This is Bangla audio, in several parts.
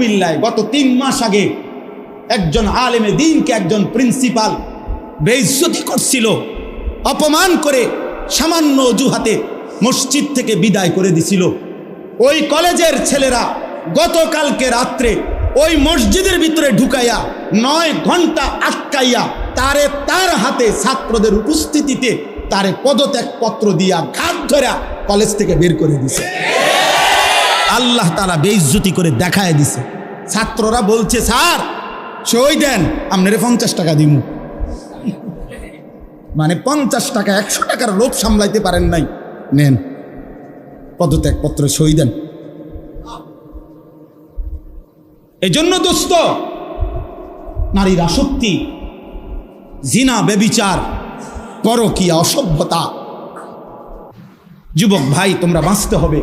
কুমিল্লায় গত তিন মাস আগে একজন আলেমে দিনকে একজন প্রিন্সিপাল বেইজ্জতি করছিল, অপমান করে সামান্য অজুহাতে মসজিদ থেকে বিদায় করে দিছিল। ওই কলেজের ছেলেরা গতকালকে রাত্রে ওই মসজিদের ভিতরে ঢুকাইয়া নয় ঘণ্টা আটকাইয়া তারে তার হাতে ছাত্রদের উপস্থিতিতে তারে পদত্যাগ পত্র দিয়া ঘাত ধরা কলেজ থেকে বের করে দিছে। আল্লাহ তালা বেইজ্জতি করে দেখায় দিছে। ছাত্ররা বলছে, স্যার, সই দেন, আপনারে পঞ্চাশ টাকা দিমু। মানে পঞ্চাশ টাকা, একশো টাকার লোভ সামলাইতে পারেন নাই। নেন, পদত্যাগপত্র সই দেন। এই জন্য দোস্ত, নারীর আসক্তি, জিনা বেবিচার পরকীয়া, অসভ্যতা। যুবক ভাই, তোমরা বাঁচতে হবে।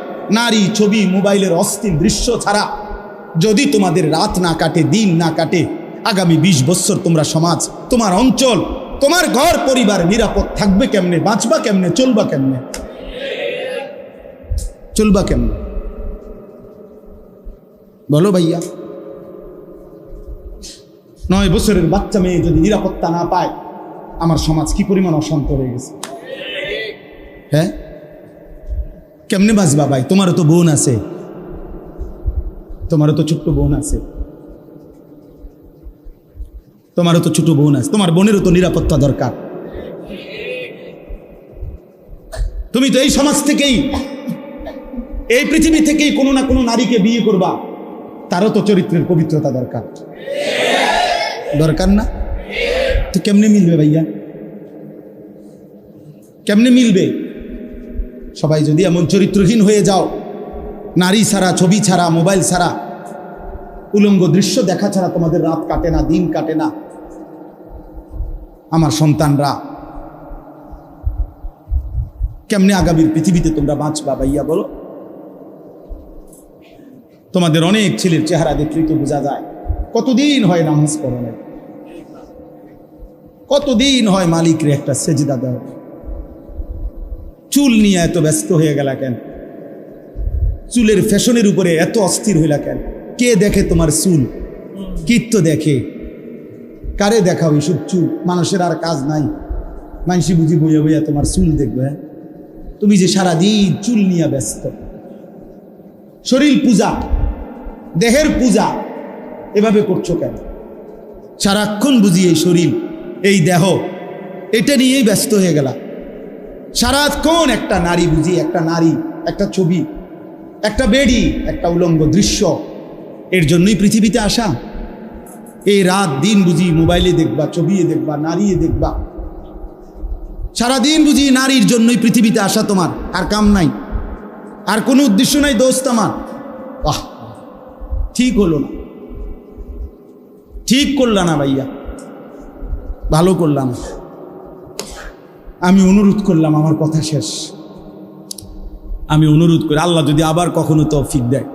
নারী ছবি মোবাইলের অস্থির দৃশ্য ছাড়া যদি তোমাদের রাত না কাটে, দিন না কাটে, আগামী ২০ বছর তোমরা সমাজ, তোমার অঞ্চল, তোমার ঘর, পরিবার নিরাপদ থাকবে কেমনে, বাঁচবা কেমনে, চলবা কেমনে? চলবা কেমনে? বলো ভাইয়া। নয় বছরের বাচ্চা মেয়ে যদি নিরাপত্তা না পায়, আমার সমাজ কি পরিমাণ অশান্ত হয়ে গেছে? হ্যাঁ? কেমনে বাঁচবা ভাই? তোমারও তো বোন আছে। তোমারও তো ছোট্ট বোন আছে। তোমারও তো ছোট বোন আছে। তোমার বোনেরও তো নিরাপত্তা দরকার। তুমি তো এই সমাজ থেকেই, এই পৃথিবী থেকেই কোনো না কোনো নারীকে বিয়ে করবা। তারও তো চরিত্রের পবিত্রতা দরকার। দরকার না? তো কেমনে মিলবে ভাইয়া? কেমনে মিলবে? সবাই যদি এমন চরিত্রহীন হয়ে যাও, নারী ছাড়া, ছবি ছাড়া, মোবাইল ছাড়া, উলঙ্গ দৃশ্য দেখা ছাড়া তোমাদের রাত কাটে না, দিন কাটে না। আমার সন্তানরা, কেমনে আগামীর পৃথিবীতে তোমরা বাঁচবা ভাইয়া বলো? তোমাদের অনেক ছেলের চেহারা দেখলেই তো বোঝা যায়, কতদিন হয় নামাজ পড়ো নাই কতদিন হয় মালিকরে একটা সেজদা দেওয়া? চুল নিয়ে এত ব্যস্ত হয়ে গেলা কেন? চুলের ফ্যাশনের উপরে এত অস্থির হইলা কেন? কে দেখে তোমার চুল? কীর্ত দেখে। কারে দেখাও এইসব চুল? মানুষের আর কাজ নাই। মানসি বুঝি বইয়া বইয়া তোমার চুল দেখবে হ্যাঁ? তুমি যে সারাদিন চুল নিয়ে ব্যস্ত। শরীর পূজা, দেহের পূজা, এভাবে করছ কেন? সারাক্ষণ বুঝি এই শরীর, এই দেহ, এটা নিয়েই ব্যস্ত হয়ে গেলা। সারাক্ষণ একটা নারী বুঝি, একটা নারী, একটা ছবি, একটা বেড়ি, একটা উলঙ্গ দৃশ্য। এর জন্যই পৃথিবীতে আসা। এই রাত দিন বুঝি মোবাইলে দেখবা, ছবিয়ে দেখবা, নারীয়ে দেখবা। সারাদিন বুঝি নারীর জন্যই পৃথিবীতে আসা তোমার, আর কাম নাই। আর কোনো উদ্দেশ্য নাই, দোস্ত আমার। আহ, ঠিক হলো না। ঠিক করলা না ভাইয়া। ভালো করলাম। আমি অনুরোধ করলাম, আমার কথা শেষ। আমি অনুরোধ করি, আল্লাহ যদি আবার কখনো তৌফিক দেয়,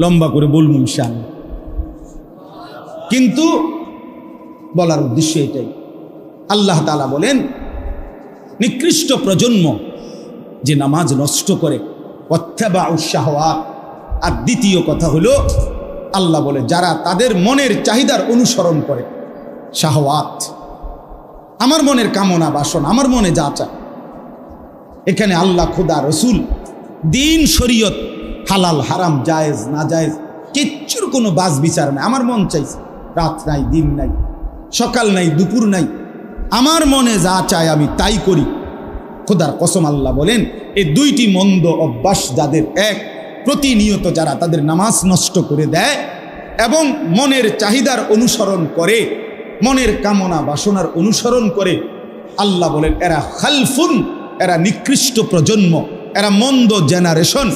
লম্বা করে বলব ইনশাল কিন্তু বলার উদ্দেশ্য এটাই, আল্লাহ তালা বলেন, নিকৃষ্ট প্রজন্ম যে নামাজ নষ্ট করে অথবা উৎসাহওয়াত আর দ্বিতীয় কথা হলো, আল্লাহ বলে, যারা তাদের মনের চাহিদার অনুসরণ করে, শাহওয়াত আমার মনের কামনা বাসন, আমার মনে যা চায়। এখানে আল্লাহ, খুদা, রসুল, দিন, শরীয়ত, হালাল, হারাম, জায়েজ না জায়েজ কিচ্ছুর কোনো বাস বিচার নাই। আমার মন চাইছে, রাত নাই, দিন নাই, সকাল নাই, দুপুর নাই। আমার মনে যা চায় আমি তাই করি। খোদার কসম আল্লাহ বলেন, এই দুইটি মন্দ অভ্যাস যাদের এক, প্রতিনিয়ত যারা তাদের নামাজ নষ্ট করে দেয় এবং মনের চাহিদার অনুসরণ করে মনের কামনা বাসনার অনুসরণ করে আল্লাহ বলেন, এরা খালফুন, এরা নিকৃষ্ট প্রজন্ম, এরা মন্দ জেনারেশন।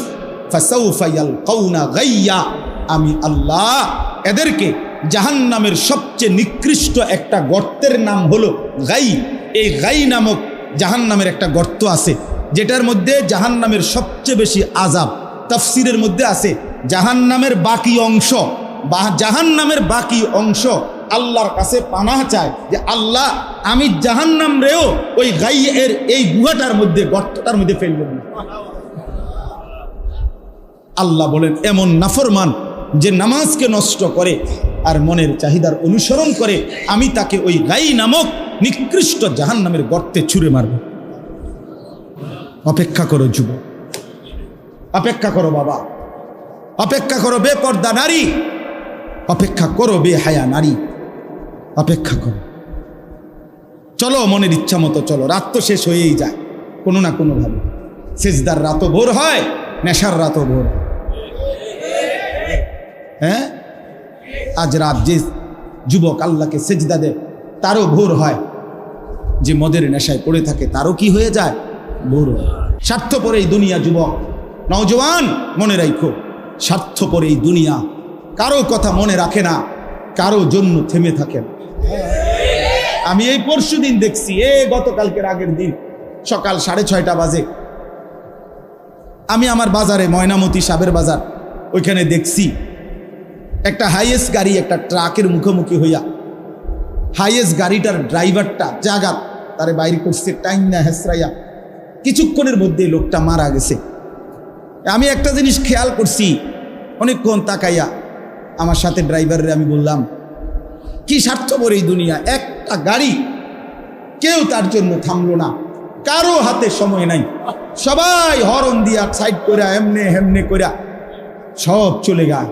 আমি আল্লাহ, এদেরকে জাহান্নামের সবচেয়ে নিকৃষ্ট একটা গর্তের নাম হলো গাই। এই গাই নামক জাহান্নামের একটা গর্ত আছে, যেটার মধ্যে জাহান্নামের সবচেয়ে বেশি আজাব তফসিরের মধ্যে আছে, জাহান্নামের বাকি অংশ। বা, জাহান্নামের বাকি অংশ আল্লাহর কাছে পানাহ চায় যে আল্লাহ, আমি জাহান্নাম রেও ওই গাই এর এই গুহাটার মধ্যে, গর্তটার মধ্যে ফেলব। আল্লাহ বলেন, এমন নাফরমান যে নামাজকে নষ্ট করে আর মনের চাহিদার অনুসরণ করে, আমি তাকে ওই গাই নামক নিকৃষ্ট জাহান নামের গর্তে ছুঁড়ে মারব। অপেক্ষা করো যুব অপেক্ষা করো বাবা। অপেক্ষা করো বেপর্দা নারী। অপেক্ষা করো বে হায়া নারী। অপেক্ষা করো। চলো, মনের ইচ্ছা মতো চলো। রাত তো শেষ হয়েই যায়, কোনো না কোনোভাবে। সেজদার রাতও ভোর হয়, নেশার রাতও ভোর হ্যাঁ। আজ রাত যে যুবক আল্লাহকে সেজদা দেয়, তারও ভোর হয়। যে মদের নেশায় পড়ে থাকে, তারও কি হয়ে যায়? ভোর হয়। স্বার্থপর এই দুনিয়া যুবক নওজওয়ান মনে রাখো স্বার্থপর এই দুনিয়া, কারও কথা মনে রাখে না, কারও জন্য থেমে থাকে না। আমি এই পরশু দিন দেখছি, এ গতকালকের আগের দিন, সকাল সাড়ে ছয়টা বাজে। আমি আমার বাজারে ময়নামতি সাবের বাজার, ওইখানে দেখছি একটা হাইয়েস্ট গাড়ি একটা ট্রাকের মুখোমুখি হইয়া, হাইয়েস্ট গাড়িটার ড্রাইভারটা জাগাত, তারে বাইরে করছে, টাইম না হেসরাইয়া। কিছুক্ষণের মধ্যে লোকটা মারা গেছে। আমি একটা জিনিস খেয়াল করছি, অনেকক্ষণ তাকাইয়া, আমার সাথে ড্রাইভারের আমি বললাম কি স্বার্থপর এই দুনিয়া? একটা গাড়ি। কেউ তার জন্য থামলো না। কারও হাতে সময় নাই। সবাই হরন দিয়া সাইড করে এমনে হেমনে কইরা সব চলে গায়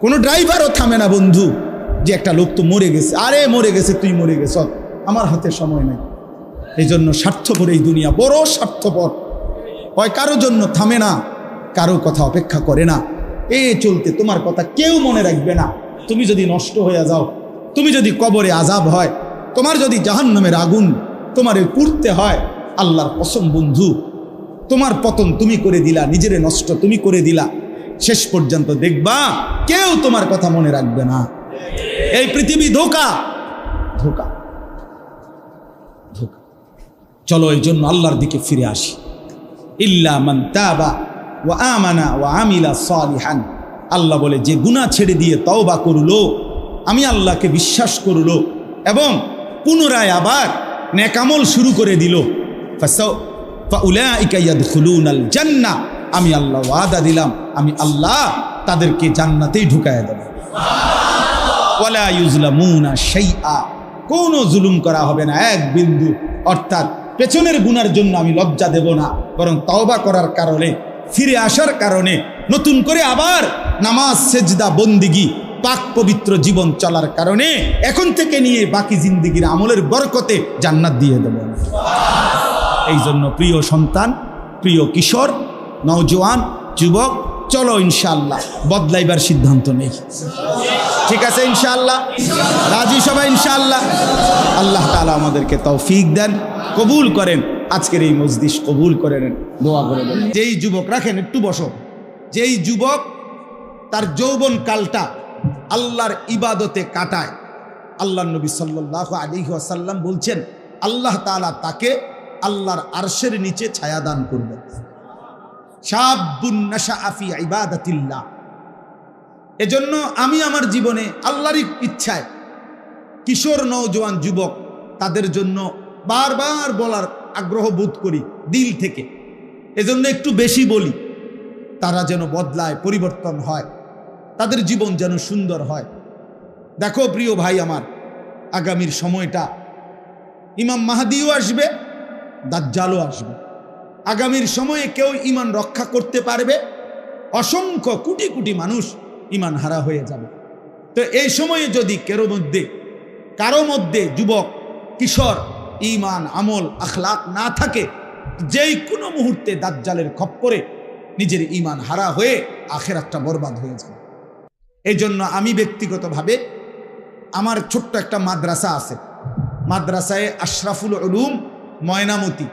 কোনো ড্রাইভারও থামে না, বন্ধু। যে একটা লোক তো মরে গেছে। আরে, মরে গেছে, তুই মরে গেছ। আমার হাতে সময় নাই। এই জন্য স্বার্থপর এই দুনিয়া। বড় স্বার্থপর। হয় কারও জন্য থামে না, কারও কথা অপেক্ষা করে না। এ চলতে তোমার কথা কেউ মনে রাখবে না। তুমি যদি নষ্ট হয়ে যাও তুমি যদি কবরে আজাব হয়, তোমার যদি জাহান্নামের আগুন তোমার পুড়তে হয়, আল্লাহর কসম বন্ধু, তোমার পতন তুমি করে দিলা, নিজেরে নষ্ট তুমি করে দিলা, শেষ পর্যন্ত দেখবা কেউ তোমার কথা মনে রাখবে না। এই পৃথিবী ধোকা ধোকা ধোকা। চলো এই জন্য আল্লাহর দিকে ফিরে আসি। ইল্লা মান তাবা ওয়া আমানা ওয়া আমিলা সালিহান। আল্লাহ বলে, যে গুনাহ ছেড়ে দিয়ে তওবা করল আমি আল্লাহকে বিশ্বাস করল এবং পুনরায় আবার নেকামল শুরু করে দিল। জান্নাহ আমি আল্লাহ ওয়াদা দিলাম, আমি আল্লাহ তাদেরকে জান্নাতেই ঢুকায় দেব। ওয়ালা শাইআ। কোনো জুলুম করা হবে না, এক বিন্দু। অর্থাৎ পেছনের গুনার জন্য আমি লজ্জা দেব না, বরং তওবা করার কারণে, ফিরে আসার কারণে, নতুন করে আবার নামাজ, সেজদা, বন্দিগি পাক পবিত্র জীবন চলার কারণে এখন থেকে নিয়ে বাকি জিন্দিগির আমলের বরকতে জান্নাত দিয়ে দেব। এই জন্য প্রিয় সন্তান, প্রিয় কিশোর, নওজোয়ান, যুবক, চলো ইনশাল্লাহ বদলাইবার সিদ্ধান্ত নেই। ঠিক আছে ইনশাল্লাহ রাজি সবাই ইনশাআল্লাহ? আল্লাহ তাআলা আমাদেরকে তৌফিক দেন, কবুল করেন। আজকের এই মজলিস কবুল করে নেন, দোয়া করে দেন। যেই যুবক, রাখেন একটু বসো। যেই যুবক তার যৌবন কালটা আল্লাহর ইবাদতে কাটায়। আল্লাহ নবী সাল্লাহ আলী আসাল্লাম বলছেন, আল্লাহ তাআলা তাকে আল্লাহর আরশের নিচে ছায়াদান করবেন। এজন্য আমি আমার জীবনে আল্লাহরই ইচ্ছায় কিশোর নওজোয়ান যুবক তাদের জন্য বারবার বলার আগ্রহ বোধ করি দিল থেকে। এজন্য একটু বেশি বলি, তারা যেন বদলায়, পরিবর্তন হয়। তাদের জীবন যেন সুন্দর হয়। দেখো প্রিয় ভাই আমার, আগামীর সময়টা। ইমাম মাহাদিও আসবে, দাজ্জালও আসবে। আগামীর সময়ে কেউ ইমান রক্ষা করতে পারবে, অসংখ্য কোটি কোটি মানুষ ইমান হারা হয়ে যাবে। তো এই সময়ে যদি কেরো মধ্যে, কারও মধ্যে যুবক, কিশোর, ইমান, আমল, আখলাক না থাকে, যেই কোনো মুহূর্তে দাজ্জালের খপ্পরে নিজের ইমান হারা হয়ে আখেরাতটা বরবাদ হয়ে যাবে। এই জন্য আমি ব্যক্তিগতভাবে আমার ছোট্ট একটা মাদ্রাসা আছে। মাদ্রাসায় আশরাফুল উলুম ময়নামতি,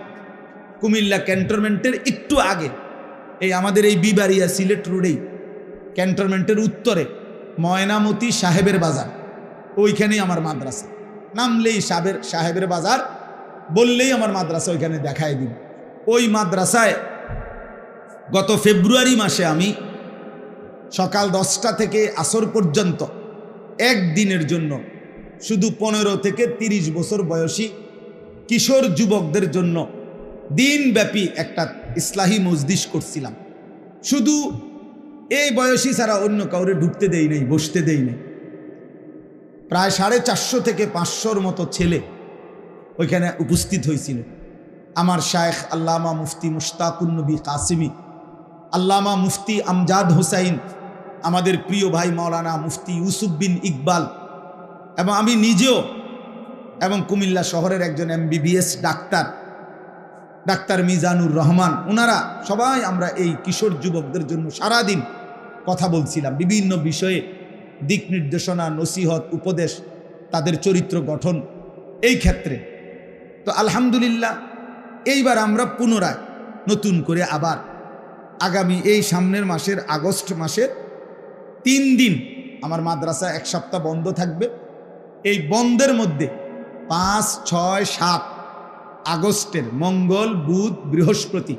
কুমিল্লা ক্যান্টনমেন্টের একটু আগে, এই আমাদের এই বিবাড়িয়া সিলেট রোডেই, ক্যান্টনমেন্টের উত্তরে ময়নামতি সাহেবের বাজার, ওইখানেই আমার মাদ্রাসা। নামলেই সাহেবের সাহেবের বাজার, বললেই আমার মাদ্রাসা ওইখানে দেখায় দিন ওই মাদ্রাসায় গত ফেব্রুয়ারি মাসে আমি সকাল দশটা থেকে আসর পর্যন্ত একদিনের জন্য শুধু পনেরো থেকে ৩০ বছর বয়সী কিশোর যুবকদের জন্য দিনব্যাপী একটা ইসলাহী মজদিস করছিলাম। শুধু এই বয়সী ছাড়া অন্য কাউরে ঢুকতে দেই নাই, বসতে দেই নাই। প্রায় সাড়ে চারশো থেকে পাঁচশোর মতো ছেলে ওইখানে উপস্থিত হয়েছিল। আমার শায়েখ আল্লামা মুফতি মুশতাকুন্নবী কাসিমি, আল্লামা মুফতি আমজাদ হুসাইন আমাদের প্রিয় ভাই মাওলানা মুফতি ইউসুফ বিন ইকবাল এবং আমি নিজেও এবং কুমিল্লা শহরের একজন MBBS doctor doctor Mizanur Rahman ওনারা সবাই আমরা এই কিশোর যুবকদের জন্য সারাদিন কথা বলছিলাম, বিভিন্ন বিষয়ে দিক নির্দেশনা, নসিহত, উপদেশ, তাদের চরিত্র গঠন এই ক্ষেত্রে। তো আলহামদুলিল্লাহ, এইবার আমরা পুনরায় নতুন করে আবার আগামী এই সামনের মাসের আগস্ট মাসের তিন দিন আমার মাদ্রাসা এক সপ্তাহ বন্ধ থাকবে। এই বন্ধের মধ্যে পাঁচ, ছয়, সাত আগস্টের মঙ্গল, বুধ, বৃহস্পতি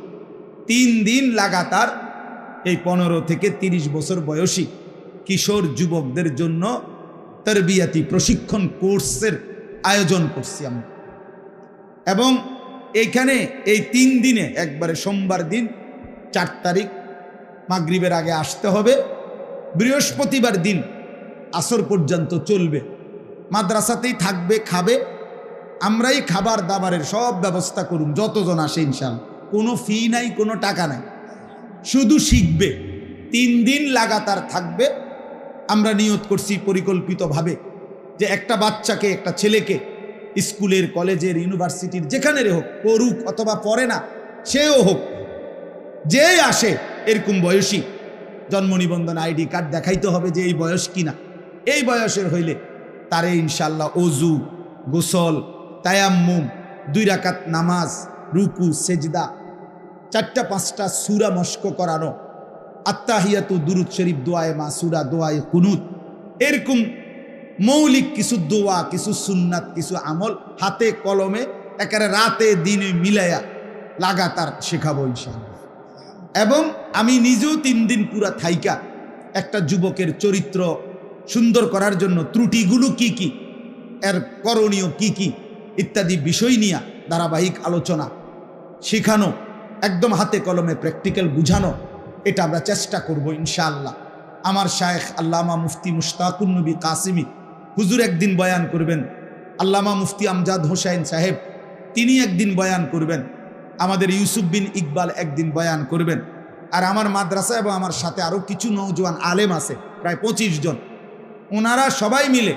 তিন দিন লাগাতার এই পনেরো থেকে ৩০ বছর বয়সী কিশোর যুবকদের জন্য তরবিয়াতি প্রশিক্ষণ কোর্সের আয়োজন করছি আমরা। এবং এইখানে এই তিন দিনে একবারে সোমবার দিন চার তারিখ মাগরিবের আগে আসতে হবে। বৃহস্পতিবার দিন আসর পর্যন্ত চলবে। মাদ্রাসাতেই থাকবে, খাবে। আমরাই খাবার দাবারের সব ব্যবস্থা করুন, যতজন আসে ইনশাল। কোনো ফি নাই, কোনো টাকা নাই। শুধু শিখবে। তিন দিন লাগাতার থাকবে। আমরা নিয়ত করছি পরিকল্পিতভাবে যে একটা বাচ্চাকে, একটা ছেলেকে স্কুলের, কলেজের, ইউনিভার্সিটির যেখানে হোক, পড়ুক অথবা পড়ে না, সেও হোক, যে আসে, এরকম বয়সী জন্ম নিবন্ধন আইডি কার্ড দেখাইতে হবে যে এই বয়স কিনা। এই বয়সের হইলে তারে ইনশাল্লাহ অজু গোসল, তায়াম্মুম, দুই রাকাত নামাজ, রুকু, সেজদা, চারটা, পাঁচটা সুরা মস্ক করানো। আত্মাহিয়াতু দুরুদ শরীফ, দোয়ায় মা সুরা দোয়ায় কুনুত। এরকম মৌলিক কিছু দোয়া, কিছু সুন্নাত, কিছু আমল হাতে, কলমে, একেবারে রাতে, দিনে মিলাইয়া লাগাতার শেখাবো ইনশাআল্লাহ। এবং আমি নিজেও তিন দিন পুরা থাইকা একটা যুবকের চরিত্র সুন্দর করার জন্য ত্রুটিগুলো কি কি, এর করণীয় কি কি ইত্যাদি বিষয় নিয়ে ধারাবাহিক আলোচনা শেখানো, একদম হাতে কলমে প্র্যাকটিক্যাল বুঝানো, এটা আমরা চেষ্টা করব ইনশাআল্লাহ। আমার শায়েখ আল্লামা মুফতি মুশতাকুন নবী কাসিমি হুজুর একদিন বয়ান করবেন, আল্লামা মুফতি আমজাদ হোসাইন সাহেব, তিনি একদিন বয়ান করবেন আমাদের ইউসুফ বিন ইকবাল একদিন বয়ান করবেন। আর আমার মাদ্রাসা এবং আমার সাথে আরও কিছু নৌজওয়ান আলেম আছে, প্রায় পঁচিশ জন। ওনারা সবাই মিলে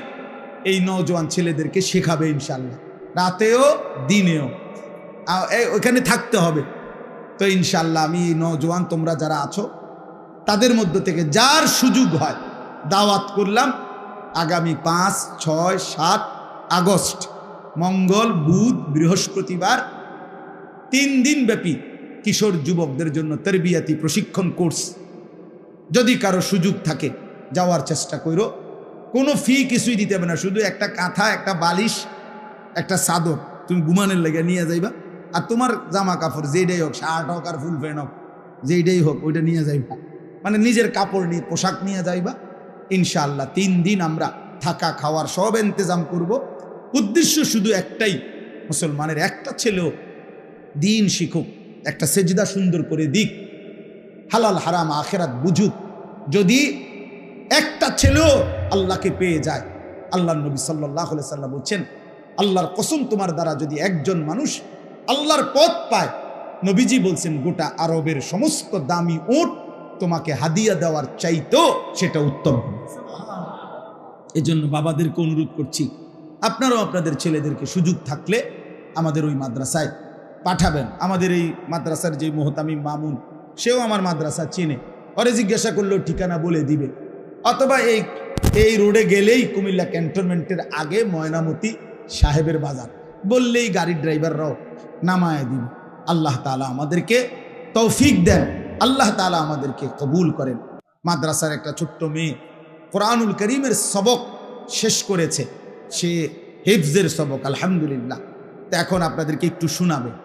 এই নৌজওয়ান ছেলেদেরকে শেখাবে ইনশাল্লাহ রাতেও, দিনেও। ওইখানে থাকতে হবে। তো ইনশাল্লাহ আমি নৌজওয়ান তোমরা যারা আছো, তাদের মধ্য থেকে যার সুযোগ হয়, দাওয়াত করলাম আগামী পাঁচ, ছয়, সাত আগস্ট, মঙ্গল, বুধ, বৃহস্পতিবার তিন দিন ব্যাপী কিশোর যুবকদের জন্য তেরবিয়াতি প্রশিক্ষণ কোর্স। যদি কারও সুযোগ থাকে, যাওয়ার চেষ্টা করো। কোনো ফি কিছুই দিতে হবে না, শুধু একটা কাঁথা, একটা বালিশ, একটা চাদর। তুমি ঘুমানোর লেগে নিয়ে যাইবা। আর তোমার জামা কাপড় যেইটাই হোক, শার্ট হোক আর ফুল প্যান্ট হোক যেইটাই হোক ওইটা নিয়ে যাইবা। মানে নিজের কাপড় নিয়ে, পোশাক নিয়ে যাইবা। ইনশাআল্লাহ তিন দিন আমরা থাকা, খাওয়ার সব ইন্তজাম করব। উদ্দেশ্য শুধু একটাই, মুসলমানের একটা ছেলেও দিন শিখুক, একটা সেজদা সুন্দর করে দিক হালাল, হারাম, আখেরাত, বুঝুক যদি একটা ছেলেও আল্লাহকে পেয়ে যায় আল্লাহ নবী সাল্লাহ সাল্লাম বলছেন, আল্লাহর কসম তোমার দ্বারা যদি একজন মানুষ আল্লাহর পথ পায়, নবীজি বলছেন, গোটা আরবের সমস্ত দামি উট তোমাকে হাদিয়া দেওয়ার চাইতো সেটা উত্তম। এজন্য বাবাদেরকে অনুরোধ করছি, আপনারাও আপনাদের ছেলেদেরকে সুযোগ থাকলে আমাদের ওই মাদ্রাসায় পাঠাবেন। আমাদের এই মাদ্রাসার যে মোহতামিম মামুন, সেও আমার মাদ্রাসা চেনে। ওরে জিজ্ঞাসা করলেও ঠিকানা বলে দিবে? অথবা এই এই রোডে গেলেই কুমিল্লা ক্যান্টনমেন্টের আগে ময়নামতি সাহেবের বাজার। বললেই গাড়ির ড্রাইভাররাও নামায় দিন। আল্লাহ তালা আমাদেরকে তৌফিক দেন। আল্লাহ তালা আমাদেরকে কবুল করেন। মাদ্রাসার একটা ছোট্ট মেয়ে কোরআনুল করিমের সবক শেষ করেছে। সে হেফজের সবক, আলহামদুলিল্লাহ। তো এখন আপনাদেরকে একটু শোনাবে।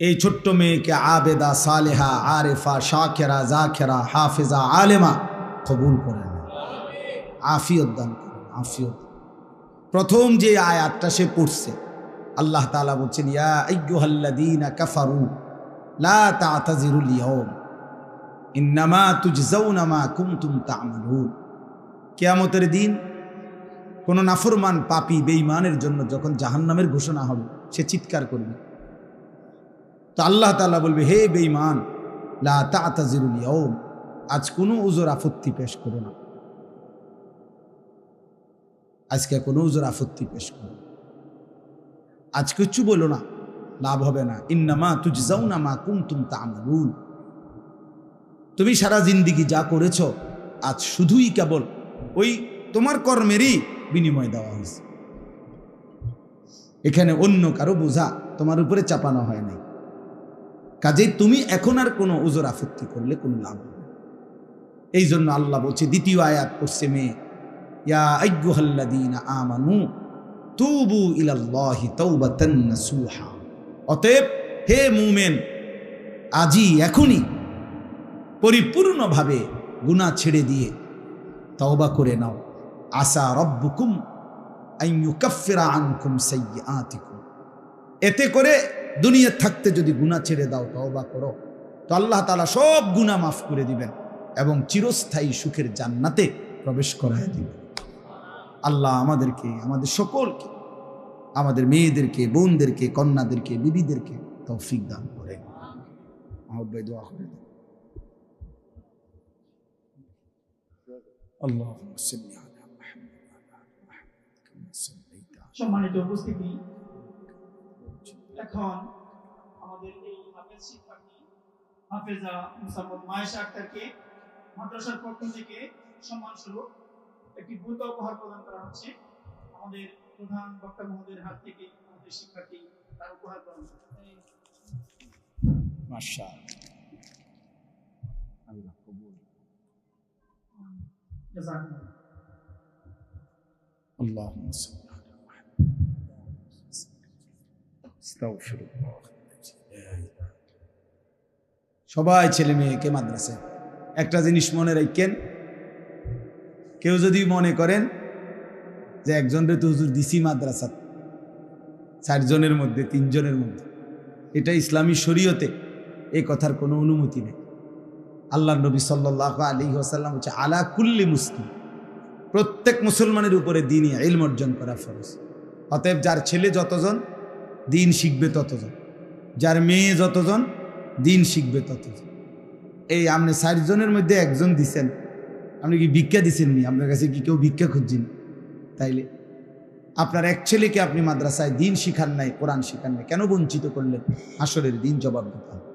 এই ছোট্ট মেয়েকে আবেদা, সালেহা, আরেফা, শাকেরা, জাকেরা, হাফেজা, আলেমা কবুল করেন আফিয়ত দান করেন, আফিয়ত। প্রথম যে আয়াতটা সে পড়ছে, আল্লাহ তাআলা বলছেন, ইয়া কাফারু, লা তা'তাযিরুল ইয়াওম ইন্নামা তুজজাউনা মা কুনতুম তা'মালুন। কিয়ামতের দিন কোন নাফরমান পাপি, বেঈমানের জন্য যখন জাহান্নামের ঘোষণা হবে, সে চিৎকার করবে। তো আল্লাহ তাআলা বলবে, হে তা'তাযিরুল ইয়াওম আজ কোনো উজোর আপত্তি পেশ করো না। আজকে কোনো উজর আপত্তি পেশ করো না। আজ কিচ্ছু বলো না, লাভ হবে না। ইন্নামা তুজজাউনা মা কুনতুম তা'মালুন। তুমি সারা জিন্দিগি যা করেছ, আজ শুধুই কেবল ওই তোমার কর্মেরই বিনিময় দেওয়া হয়েছে। এখানে অন্য কারও বোঝা তোমার উপরে চাপানো হয় নাই। কাজেই তুমি এখন আর কোনো উজর আপত্তি করলে কোনো লাভ হবে না। এই জন্য আল্লাহ বলছে, দ্বিতীয় আয়াত করছে মেয়ে আমানু তুবু অতএব হে মুমেন, আজই এখনই পরিপূর্ণভাবে গুনাহ ছেড়ে দিয়ে তওবা করে নাও। আসা রব্বুকুম আইয়ুকাফিরা আনকুম সাইয়্যাতিকুম। এতে করে দুনিয়া থাকতে যদি গুণা ছেড়ে দাও, তওবা করো। তো আল্লাহ তালা সব গুণা মাফ করে দিবেন এবং চিরস্থায়ী সুখের জান্নাতে প্রবেশ করায় দিবেন। আল্লাহ আমাদেরকে, আমাদের সকলকে, আমাদের মেয়েদেরকে, বোনদেরকে, কন্যাদেরকে, বিবিদেরকে তৌফিক দান দোয়া করে সম্মানিত উপস্থিতি এখন আমাদের এই হাফেজ শিক্ষার্থী হাফেজা মুসাম্মদ মায়েশা আক্তারকে মাদ্রাসার পক্ষ থেকে সম্মান স্বরূপ একটি ভূত উপহার প্রদান করা হচ্ছে। আমাদের প্রধান বক্তা মহোদয়ের হাত থেকে আমাদের শিক্ষার্থী তার উপহার গ্রহণ করছে। আল্লাহ সবাই ছেলে মেয়েকে মাদ্রাসায় একটা জিনিস মনে রাখেন, কেউ যদি মনে করেন যে একজনের তো হুজুর দিছি মাদ্রাসা, চারজনের মধ্যে, তিনজনের মধ্যে, এটা ইসলামী শরীয়তে এই কথার কোনো অনুমতি নেই। আল্লাহ নবী সাল্লাহ আলী ওসাল্লাম হচ্ছে আলা কুল্লি মুসলিম। প্রত্যেক মুসলমানের উপরে দিনই ইলম অর্জন করা ফরজ। অতএব যার ছেলে যতজন দিন শিখবে ততজন। যার মেয়ে যতজন, দিন শিখবে ততজন। এই আপনি চারজনের মধ্যে একজন দিছেন, আপনি কি ভিক্ষা দিছেন নি? আপনার কাছে কি কেউ ভিক্ষা খুঁজছেন? তাইলে আপনার এক ছেলেকে আপনি মাদ্রাসায় দিন শিখান নাই, কোরআন শিখান নাই, কেন বঞ্চিত করলেন? আসরের দিন জবাব দিতে হবে।